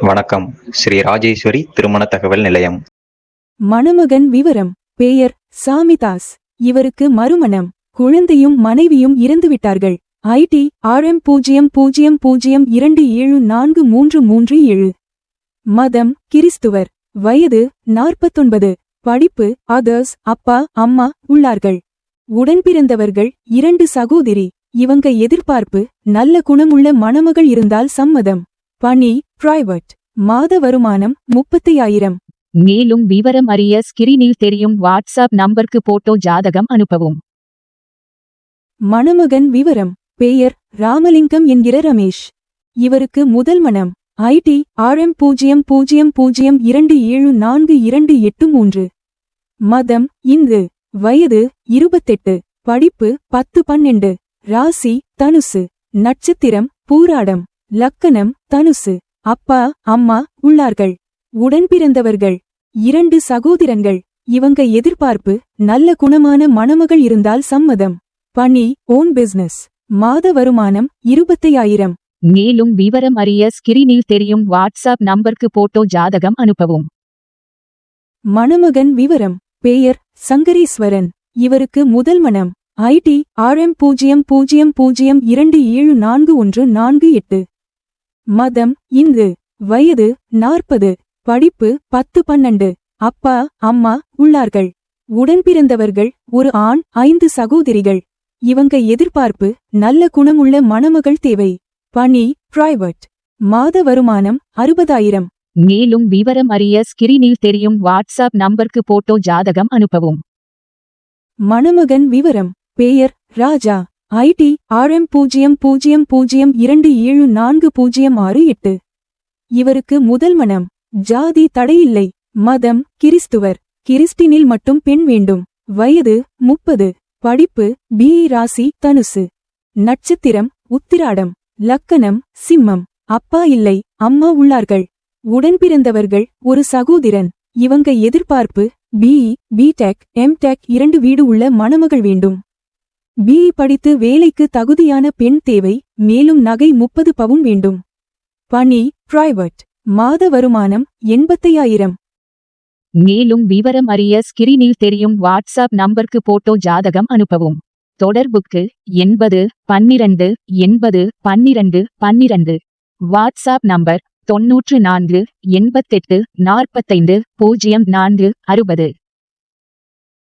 வணக்கம். ஸ்ரீ ராஜேஸ்வரி திருமண தகவல் நிலையம். மணமகன் விவரம் பெயர் சாமிதாஸ். இவருக்கு மறுமணம். குழந்தையும் மனைவியும் இறந்துவிட்டார்கள். ஐடி ஆர்எம் பூஜ்ஜியம் பூஜ்ஜியம் பூஜ்ஜியம் இரண்டு ஏழு நான்கு மூன்று மூன்று ஏழு. மதம் கிறிஸ்துவர். வயது நாற்பத்தொன்பது. படிப்பு அதர்ஸ் அப்பா அம்மா உள்ளார்கள். உடன்பிறந்தவர்கள் இரண்டு சகோதரி. இவங்க எதிர்பார்ப்பு நல்ல குணமுள்ள மணமகள் இருந்தால் சம்மதம். பணி பிரைவேட் மாத வருமானம் முப்பத்தையாயிரம். மேலும் விவரம் அறிய ஸ்கிரீனில் தெரியும் வாட்ஸ்அப் நம்பருக்கு போட்டோ ஜாதகம் அனுப்பவும். மணமகன் விவரம் பெயர் ராமலிங்கம் என்கிற ரமேஷ். இவருக்கு முதல் மனம் ஐடி ஆர்எம் பூஜ்ஜியம் பூஜ்ஜியம் பூஜ்ஜியம் இரண்டு ஏழு நான்கு இரண்டு எட்டு மூன்று. மதம் இந்து வயது இருபத்தெட்டு படிப்பு பத்து பன்னெண்டு. ராசி தனுசு. நட்சத்திரம் பூராடம். லக்கணம் தனுசு. அப்பா அம்மா உள்ளார்கள். உடன்பிறந்தவர்கள் இரண்டு சகோதரங்கள் இவங்க எதிர்பார்ப்பு நல்ல குணமான மணமகள் இருந்தால் சம்மதம். பணி ஓன் பிசினஸ் மாத வருமானம் இருபத்தையாயிரம். மேலும் விவரம் அறிய ஸ்கிரீனில் தெரியும் வாட்ஸ்அப் நம்பருக்கு போட்டோ ஜாதகம் அனுப்பவும். மணமகன் விவரம். பெயர் சங்கரீஸ்வரன். இவருக்கு முதல் மனம். ஐடி ஆர்எம் பூஜ்ஜியம் பூஜ்ஜியம் பூஜ்ஜியம் இரண்டு ஏழு நான்கு ஒன்று நான்கு எட்டு. மதம் இந்து வயது நாற்பது படிப்பு பத்து பன்னெண்டு. அப்பா அம்மா உள்ளார்கள். உடன்பிறந்தவர்கள் ஒரு ஆண் ஐந்து சகோதரிகள். இவங்க எதிர்பார்ப்பு நல்ல குணமுள்ள மணமகள் தேவை. பணி பிரைவேட் மாத வருமானம் அறுபதாயிரம். மேலும் விவரம் அறிய ஸ்கிரீனில் தெரியும் வாட்ஸ்அப் நம்பருக்கு போட்டோ ஜாதகம் அனுப்பவும். மணமகன் விவரம் பெயர் ராஜா. ஐடி ஆர்எம் பூஜ்ஜியம் பூஜ்ஜியம் பூஜ்ஜியம் இரண்டு ஏழு நான்கு பூஜ்ஜியம் ஆறு எட்டு. இவருக்கு முதல் மனம் ஜாதி தடையில்லை மதம் கிறிஸ்துவர். கிறிஸ்டினில் மட்டும் பெண் வேண்டும். வயது முப்பது. படிப்பு பிஇ ராசி தனுசு. நட்சத்திரம் உத்திராடம். லக்கணம் சிம்மம். அப்பா இல்லை அம்மா உள்ளார்கள். உடன்பிறந்தவர்கள் ஒரு சகோதரன். இவங்க எதிர்பார்ப்பு பிஇ பிடெக் எம்டெக் இரண்டு வீடு உள்ள மணமகள் வேண்டும். பிஇ படித்து வேலைக்கு தகுதியான பெண் தேவை மேலும் நகை முப்பது பவும் வேண்டும். பணி பிரைவட் மாத வருமானம் எண்பத்தையாயிரம். மேலும் விவரம் அறிய ஸ்கிரீனில் தெரியும் வாட்ஸ்அப் நம்பருக்கு போட்டோ ஜாதகம் அனுப்பவும். தொடர்புக்கு எண்பது பன்னிரண்டு எண்பது பன்னிரண்டு பன்னிரண்டு. வாட்ஸ்அப் நம்பர் தொன்னூற்று நான்கு எண்பத்தெட்டு நாற்பத்தைந்து பூஜ்ஜியம் நான்கு அறுபது.